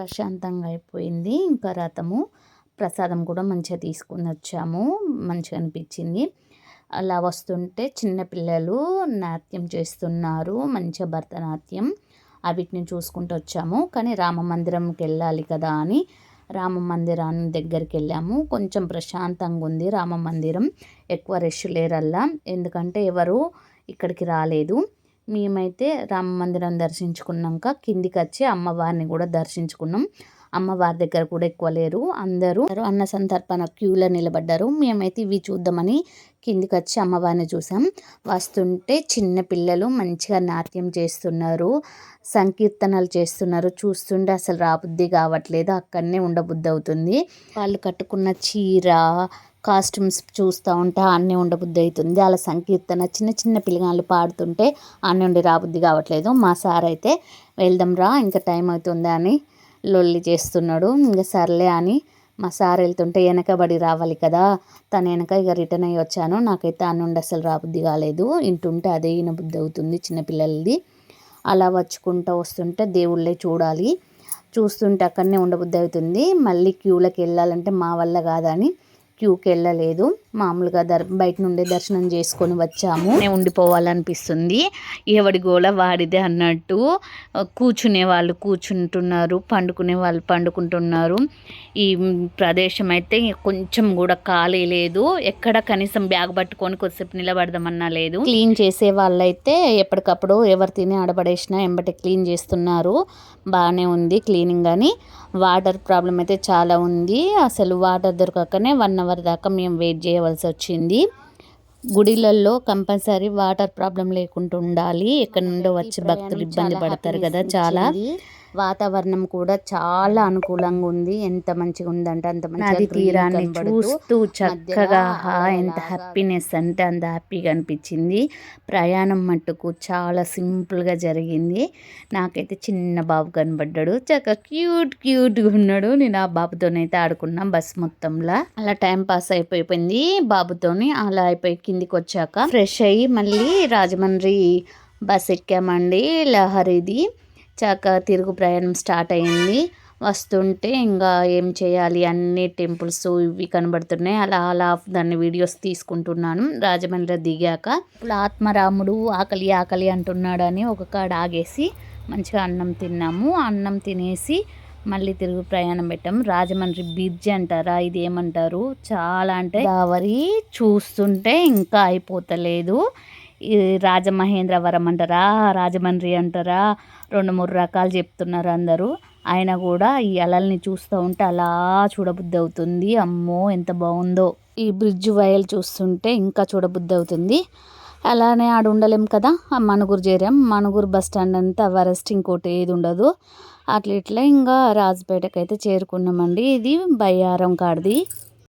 ప్రశాంతంగా అయిపోయింది. ఇంకా రథము ప్రసాదం కూడా మంచిగా తీసుకుని వచ్చాము. మంచిగా అనిపించింది. అలా వస్తుంటే చిన్నపిల్లలు నాట్యం చేస్తున్నారు. మంచిగా భరతనాట్యం అవిటిని చూసుకుంటూ వచ్చాము. కానీ రామ మందిరంకి వెళ్ళాలి కదా అని రామ మందిరాన్ని దగ్గరికి వెళ్ళాము. కొంచెం ప్రశాంతంగా ఉంది రామ మందిరం. ఎక్కువ రష్ లేరల్లా. ఎందుకంటే ఎవరు ఇక్కడికి రాలేదు. మేమైతే రామ మందిరం దర్శించుకున్నాక కిందికి వచ్చి అమ్మవారిని కూడా దర్శించుకున్నాం. అమ్మవారి దగ్గర కూడా ఎక్కువ లేరు. అందరూ అన్న సంతర్పణ క్యూలో నిలబడ్డారు. మేమైతే ఇవి చూద్దామని కిందికి వచ్చి అమ్మవారిని చూసాం. వస్తుంటే చిన్న పిల్లలు మంచిగా నాట్యం చేస్తున్నారు. సంకీర్తనలు చేస్తున్నారు. చూస్తుంటే అసలు రాబుద్ది కావట్లేదు. అక్కడనే ఉండబుద్ధి అవుతుంది. వాళ్ళు కట్టుకున్న చీర కాస్ట్యూమ్స్ చూస్తూ ఉంటే అన్నీ ఉండబుద్ధి అవుతుంది అలా సంకీర్తన చిన్న చిన్న పిల్లగాళ్ళు పాడుతుంటే అన్నీ ఉండి రాబుద్ధి కావట్లేదు. మా సార్ అయితే వెళ్దాం రా ఇంకా టైం అవుతుందా అని లొల్లి చేస్తున్నాడు. ఇంకా సర్లే అని మా సార్ వెళ్తుంటే వెనకబడి రావాలి కదా తను వెనక ఇక రిటర్న్ అయ్యి వచ్చాను. నాకైతే ఆ నుండి అసలు రాబుద్ది కాలేదు. ఇంటుంటే అదే ఈయన బుద్ధి అవుతుంది చిన్నపిల్లలది అలా వచ్చుకుంటూ వస్తుంటే దేవుళ్ళే చూడాలి. చూస్తుంటే అక్కడనే ఉండబుద్ధి అవుతుంది మళ్ళీ క్యూలోకి వెళ్ళాలంటే మా వల్ల కాదని క్యూకి వెళ్ళలేదు మామూలుగా దర్ బయట నుండి దర్శనం చేసుకొని వచ్చాము. ఉండిపోవాలనిపిస్తుంది. ఎవడి గోల వాడిదే అన్నట్టు కూర్చునే వాళ్ళు కూర్చుంటున్నారు పండుకునే వాళ్ళు పండుకుంటున్నారు. ఈ ప్రదేశం అయితే కొంచెం కూడా ఖాళీ లేదు. ఎక్కడ కనీసం బ్యాగ్ పట్టుకొని కొద్దిసేపు నిలబడదామన్నా లేదు. క్లీన్ చేసే వాళ్ళైతే ఎప్పటికప్పుడు ఎవరు తిని ఆడబడేసినా ఎంబటి క్లీన్ చేస్తున్నారు. బాగానే ఉంది క్లీనింగ్ అని వాటర్ ప్రాబ్లం అయితే చాలా ఉంది. అసలు వాటర్ దొరకకనే వన్ అవర్ దాకా మేము వెయిట్ చేయవలసి వచ్చింది. గుడిలలో కంపల్సరీ వాటర్ ప్రాబ్లం లేకుండా ఉండాలి. ఎక్కడ నుండో వచ్చి భక్తులు ఇబ్బంది పడతారు కదా చాలా. వాతావరణం కూడా చాలా అనుకూలంగా ఉంది. ఎంత మంచిగా ఉందంటే అంత మంచిగా తీరాన్ని చూస్తూ చక్కగా ఎంత హ్యాపీనెస్ అంటే అంత హ్యాపీగా అనిపించింది. ప్రయాణం మట్టుకు చాలా సింపుల్గా జరిగింది. నాకైతే చిన్న బాబు కనబడ్డాడు. చక్కగా క్యూట్ క్యూట్గా ఉన్నాడు. నేను ఆ బాబుతోనైతే ఆడుకున్నా బస్ మొత్తంలో. అలా టైం పాస్ అయిపోయింది బాబుతోని అలా అయిపోయి కిందికి వచ్చాక ఫ్రెష్ అయ్యి మళ్ళీ రాజమండ్రి బస్ ఎక్కామండి లహరిది. చక్క తిరుగు ప్రయాణం స్టార్ట్ అయింది. వస్తుంటే ఇంకా ఏం చేయాలి? అన్ని టెంపుల్స్ ఇవి కనబడుతున్నాయి. అలా అలా దాన్ని వీడియోస్ తీసుకుంటున్నాను. రాజమండ్రి దిగాక ఇప్పుడు ఆత్మరాముడు ఆకలి ఆకలి అంటున్నాడని ఒక కాడ ఆగేసి మంచిగా అన్నం తిన్నాము. అన్నం తినేసి మళ్ళీ తిరుగు ప్రయాణం పెట్టాం రాజమండ్రి బ్రిడ్జ్ అంటారా? ఇది ఏమంటారు? చాలా అంటే దావరి చూస్తుంటే ఇంకా అయిపోతలేదు. రాజమహేంద్రవరం అంటారా రాజమండ్రి అంటారా రెండు మూడు రకాలు చెప్తున్నారు అందరూ. ఆయన కూడా ఈ అలల్ని చూస్తూ ఉంటే అలా చూడబుద్ధి అవుతుంది అమ్మో ఎంత బాగుందో. ఈ బ్రిడ్జ్ వయలు చూస్తుంటే ఇంకా చూడబుద్ధి అవుతుంది అలానే ఆడ ఉండలేం కదా ఆ మనుగురు చేరాం. మణుగురు బస్ స్టాండ్ అంతా వరస్ట్ ఇంకోటి ఏది ఉండదు. అట్లా ఇట్లా ఇంకా రాజపేటకి అయితే చేరుకున్నామండి. ఇది బయ్యారం కాడిది.